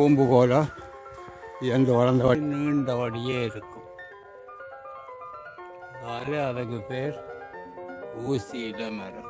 கூம்பு போல எந்த வளர்ந்த நீண்டபடியே இருக்கும். அது அதுக்கு பேர் ஊசியில மரம்.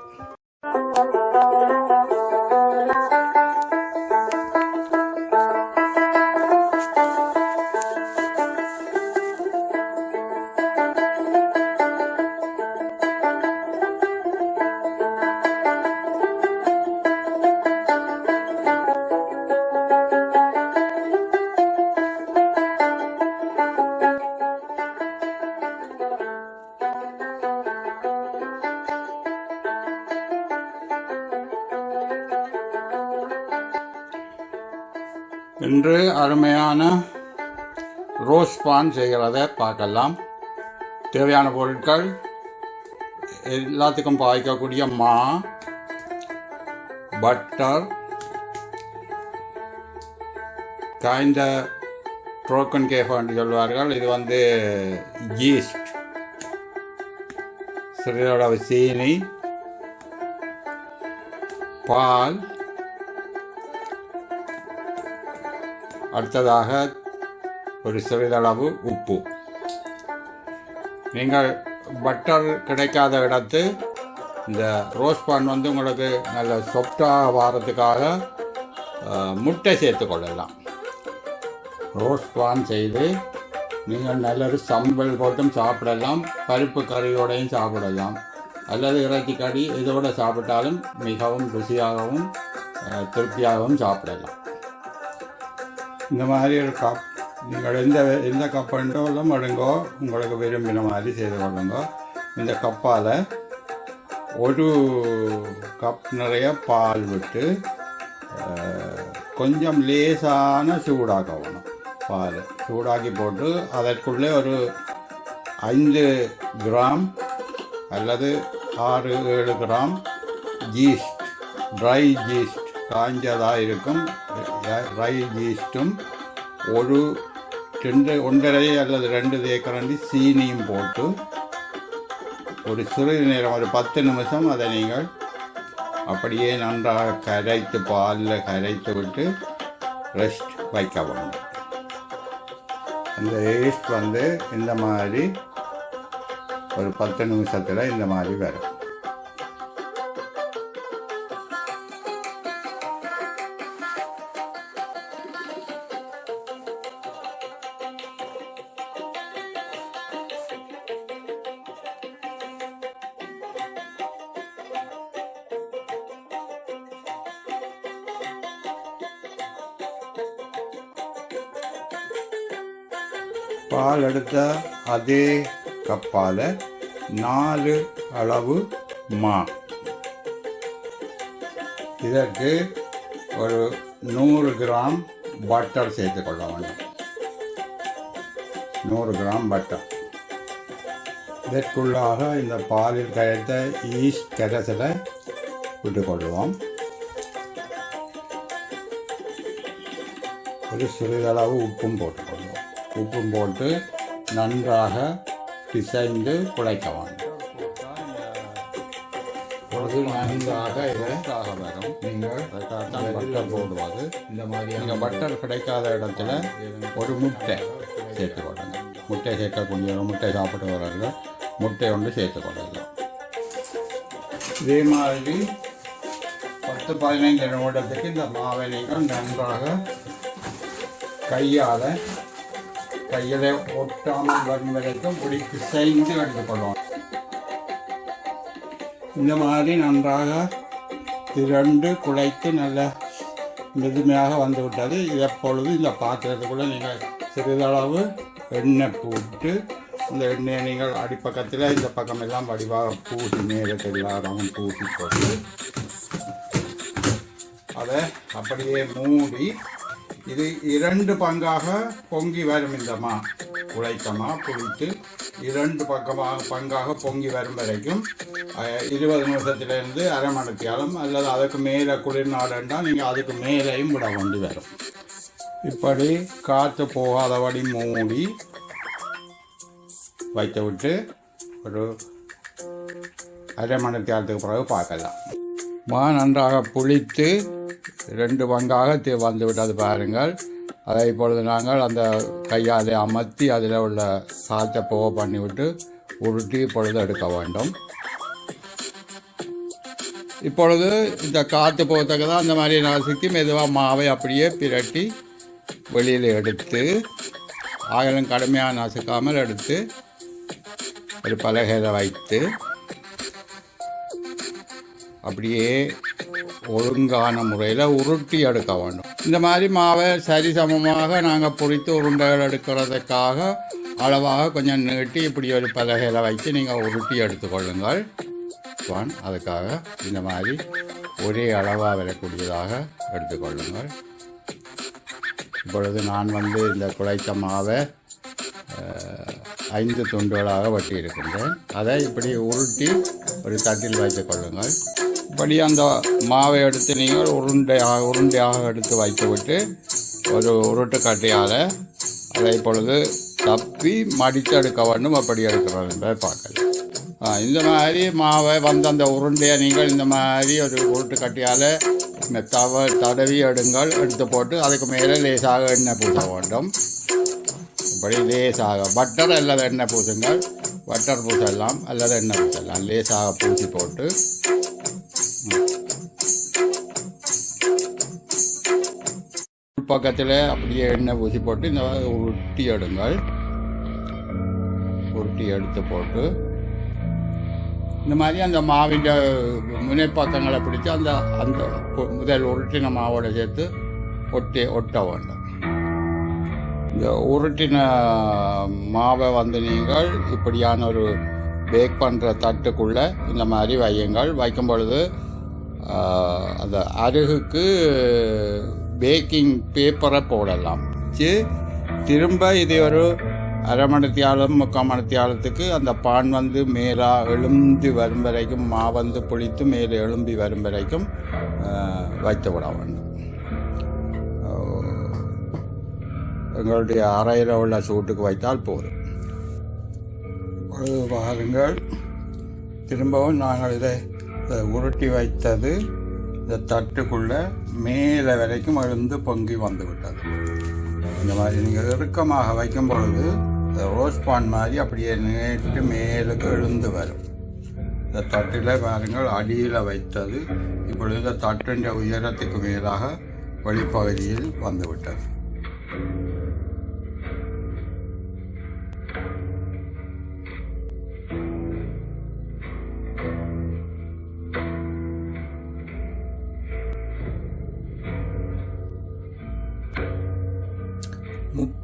இன்று அருமையான ரோஸ் பான் செய்கிறத பார்க்கலாம். தேவையான பொருட்கள் எல்லாத்துக்கும் பாய்க்கக்கூடிய மா பட்டர் காய்ந்த ட்ரோக்கன் கேஃப் என்று சொல்வார்கள். இது வந்து ஈஸ்ட் சிறிதளவு சீனி பால் அடுத்ததாக ஒரு சிறிதளவு உப்பு. நீங்கள் பட்டர் கிடைக்காத இடத்து இந்த ரோஸ் பான் வந்து உங்களுக்கு நல்ல சொப்டாக வாரத்துக்காக முட்டை சேர்த்து கொள்ளலாம். ரோஸ் பான் செய்து நீங்கள் நல்ல சம்பல் போட்டும் சாப்பிடலாம் பருப்பு கறியோடையும் சாப்பிடலாம். அல்லது இறைச்சி கறி இதோட சாப்பிட்டாலும் மிகவும் ருசியாகவும் திருப்தியாகவும் சாப்பிடலாம். இந்த மாதிரி ஒரு கப். நீங்கள் எந்த எந்த கப் வேண்டாலும் எடுங்கோ. உங்களுக்கு விரும்பின மாதிரி செய்து கொள்ளுங்கோ. இந்த கப்பால் ஒரு கப் நிறைய பால் விட்டு கொஞ்சம் லேசான சூடாக்கணும் பால். சூடாக்கி போட்டு அதற்குள்ளே ஒரு ஐந்து கிராம் அல்லது ஆறு ஏழு கிராம் ஜீஸ்ட் ட்ரை ஜீஸ்ட் காஞ்சதாக இருக்கும். ட்ரை ஈஸ்ட்டும் ஒரு ரெண்டு ஒன்றரை அல்லது ரெண்டு தேக்கரண்டி சீனியும் போட்டு ஒரு சிறிது நேரம் ஒரு பத்து நிமிஷம் அதை நீங்கள் அப்படியே நன்றாக கரைத்து பாலில் கரைத்து விட்டு ரெஸ்ட் வைக்க வேண்டும். அந்த ஈஸ்ட் வந்து இந்த மாதிரி ஒரு பத்து நிமிஷத்தில் இந்த மாதிரி வரும். பால் எடுத்த அதே கப்பால் நாலு அளவு மா. இதற்கு ஒரு நூறு கிராம் பட்டர் சேர்த்து கொள்ள வேண்டும். நூறு கிராம் பட்டர் இதற்குள்ளாக இந்த பாலில் கரைத்த ஈஸ்ட் கரைசலை விட்டுக்கொள்வோம் ஒரு சிறிதளவு உப்பும் போட்டுக்கொள்வோம் உப்பும் போட்டு நன்றாக பிசைந்து குழைக்க வேண்டும் பொழுது நன்றாக இதாக வரும். நீங்கள் பட்டர் போடுவது இந்த மாதிரி நீங்கள் பட்டர் கிடைக்காத இடத்துல ஒரு முட்டை சேர்த்து கொள்ளுங்க முட்டை சேர்க்கக்கூடிய முட்டை சாப்பிடுவார்கள் முட்டை ஒன்று சேர்த்து கொள்ளலாம் இதே மாதிரி பத்து பதினைந்து நிமிடத்துக்கு இந்த மாவை நீங்கள் நன்றாக கையால் கையில் ஒட்டாமல் வரும் வரைக்கும் இப்படி பிசைந்து எடுத்துக்கொள்வோம் இந்த மாதிரி நன்றாக திரண்டு குழைத்து நல்ல மெதுமையாக வந்து விட்டது எப்பொழுது இந்த பாத்திரத்துக்குள்ளே நீங்கள் சிறிதளவு எண்ணெய் போட்டு இந்த எண்ணெயை நீங்கள் அடிப்பக்கத்தில் இந்த பக்கம் எல்லாம் வடிவாக பூசி நேரத்தில் எல்லாரும் பூசி போட்டு அதை அப்படியே மூடி இது இரண்டு பங்காக பொங்கி வரும் இந்த மா. உழைத்தமா புளித்து இரண்டு பக்கமாக பங்காக பொங்கி வரும் வரைக்கும் இருபது நிமிஷத்துலேருந்து அரை மணித்தியாலும் அல்லது அதுக்கு மேலே குளிர் நாடுண்டா நீங்கள் அதுக்கு மேலேயும் விட வந்து வரும். இப்படி காற்று போகாதபடி மூடி வைத்து விட்டு ஒரு அரை மணித்தியாலத்துக்கு பிறகு பார்க்கலாம். மா நன்றாக புளித்து ரெண்டு பங்காக தே வந்து விட்டது பாருங்கள். அதை இப்பொழுது நாங்கள் அந்த கையால் அமர்த்தி அதில் உள்ள சாத்தை போக பண்ணிவிட்டு உருட்டி இப்பொழுது எடுக்க வேண்டும். இப்பொழுது இந்த காற்று போகிறதுக்கு தான் அந்த மாதிரி நசுக்கி மெதுவாக மாவை அப்படியே பிரட்டி வெளியில் எடுத்து ஆகலும் கடுமையாக நசுக்காமல் எடுத்து ஒரு பலகையில் வைத்து அப்படியே ஒழுங்கான முறையில் உருட்டி எடுக்க வேண்டும். இந்த மாதிரி மாவை சரி சமமாக நாங்கள் பொரித்து உருண்டைகள் எடுக்கிறதுக்காக அளவாக கொஞ்சம் நீட்டி இப்படி ஒரு பலகையில் வைத்து நீங்கள் உருட்டி எடுத்துக்கொள்ளுங்கள் ஒன் அதுக்காக இந்த மாதிரி ஒரே அளவாக வரக்கூடியதாக எடுத்துக்கொள்ளுங்கள் இப்பொழுது நான் வந்து இந்த குழைத்த மாவை ஐந்து துண்டுகளாக வெட்டி இருக்கின்றேன் அதை இப்படி உருட்டி ஒரு தட்டில் வைத்துக் கொள்ளுங்கள். அப்படி அந்த மாவை எடுத்து நீங்கள் உருண்டையாக உருண்டையாக எடுத்து வைத்துவிட்டு ஒரு உருட்டுக்கட்டையால் அதை இப்பொழுது தப்பி மடித்து எடுக்க வேண்டும். அப்படி எடுக்கிறது என்பதை பார்க்கலாம். இந்த மாதிரி மாவை வந்த அந்த உருண்டையை நீங்கள் இந்த மாதிரி ஒரு உருட்டு கட்டியால் தவ தடவி எடுங்கள். எடுத்து போட்டு அதுக்கு மேலே லேசாக எண்ணெய் பூச வேண்டும். இப்படி லேசாக பட்டர் அல்லது எண்ணெய் பூசுங்கள். பட்டர் பூசலாம் அல்லது எண்ணெய் பூசலாம். லேசாக பூசி போட்டு பக்கத்தில் அப்படியே எண்ணெய் ஊசி போட்டு இந்த உருட்டி எடுங்கள். உருட்டி எடுத்து போட்டு. இந்த மாதிரி அந்த மாவின் முனைப்பக்கங்களை பிடிச்சி அந்த அந்த முதல் உருட்டின மாவோட சேர்த்து ஒட்டி ஒட்ட வேண்டும். இந்த உருட்டின மாவை வந்து நீங்கள் இப்படியான ஒரு பேக் பண்ணுற தட்டுக்குள்ளே இந்த மாதிரி வையுங்கள். வைக்கும் பொழுது அந்த அருகுக்கு பேக்கிங் பேப்பரை போடலாம். வச்சு திரும்ப இது ஒரு அரை மணித்தியாலம் முக்கால் மணித்தியாலத்துக்கு அந்த பான் வந்து மேலாக எழும்பி வரும் வரைக்கும் மா வந்து புளித்து மேலே எழும்பி வரும் வரைக்கும் வைத்து விட வேண்டும். எங்களுடைய அறையில் உள்ள சூட்டுக்கு வைத்தால் போதும். இப்பொழுது பாருங்கள் திரும்பவும் நாங்கள் இதை உருட்டி வைத்தது இந்த தட்டுக்குள்ளே மேலே வரைக்கும் எழுந்து பொங்கி வந்து விட்டது இந்த மாதிரி நீங்கள் இறுக்கமாக வைக்கும் பொழுது இந்த ரோஸ் பான் மாதிரி அப்படியே நேற்று மேலுக்கு எழுந்து வரும். இந்த தட்டில் பாருங்கள் அடியில் வைத்தது இப்பொழுது இந்த தட்டுன்ற உயரத்துக்கு மேலாக வெளிப்பகுதியில் வந்து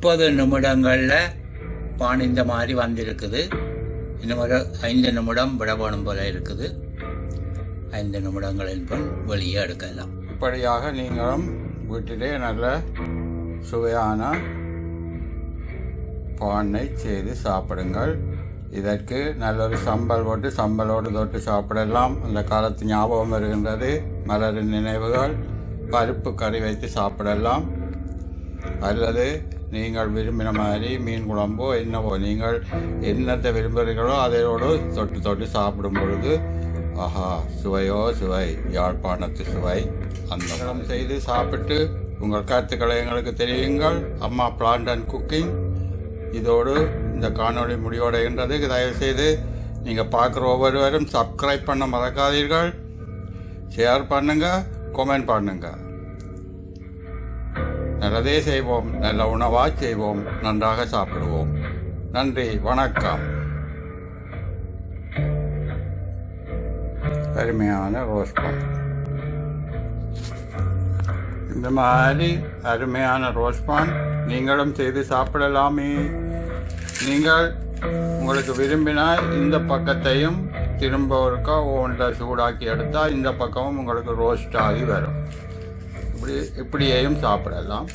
முப்பது நிமிடங்களில் பான் இந்த மாதிரி வந்திருக்குது. இன்னும் ஒரு ஐந்து நிமிடம் விட போல இருக்குது. ஐந்து நிமிடங்களின் பின் வெளியே எடுக்கலாம். இப்படியாக நீங்களும் வீட்டிலே நல்ல சுவையான பானை செய்து சாப்பிடுங்கள். இதற்கு நல்லொரு சம்பல் போட்டு சம்பலோடு தொட்டு சாப்பிடலாம். அந்த காலத்து ஞாபகம் வருகின்றது. மலரின் நினைவுகள் பருப்பு கறி வைத்து சாப்பிடலாம். அல்லது நீங்கள் விரும்பின மாதிரி மீன் குழம்போ என்னவோ நீங்கள் என்னத்தை விரும்புகிறீர்களோ அதோடு தொட்டு தொட்டு சாப்பிடும் பொழுது ஆஹா சுவையோ சுவை யாழ்ப்பாணத்து சுவை. அந்த செய்து சாப்பிட்டு உங்கள் கருத்துக்களை எங்களுக்கு தெரியுங்கள். அம்மா பிளான்ட் அண்ட் குக்கிங் இதோடு இந்த காணொளி முடிவடைகின்றது. தயவுசெய்து நீங்கள் பார்க்குற ஒவ்வொருவரும் சப்ஸ்கிரைப் பண்ண மறக்காதீர்கள். ஷேர் பண்ணுங்கள் கமெண்ட் பண்ணுங்கள் நல்லதே செய்வோம் நல்ல உணவாக செய்வோம் நன்றாக சாப்பிடுவோம். நன்றி வணக்கம். அருமையான ரோஸ் பால் இந்த மாதிரி அருமையான ரோஸ் பான் நீங்களும் செய்து சாப்பிடலாமே. நீங்கள் உங்களுக்கு விரும்பினால் இந்த பக்கத்தையும் திரும்ப ஒருக்கா ஓவனில் சூடாக்கி எடுத்தால் இந்த பக்கமும் உங்களுக்கு ரோஸ்ட் ஆகி வரும். இப்படி இப்படியேயும் சாப்பிடலாம்.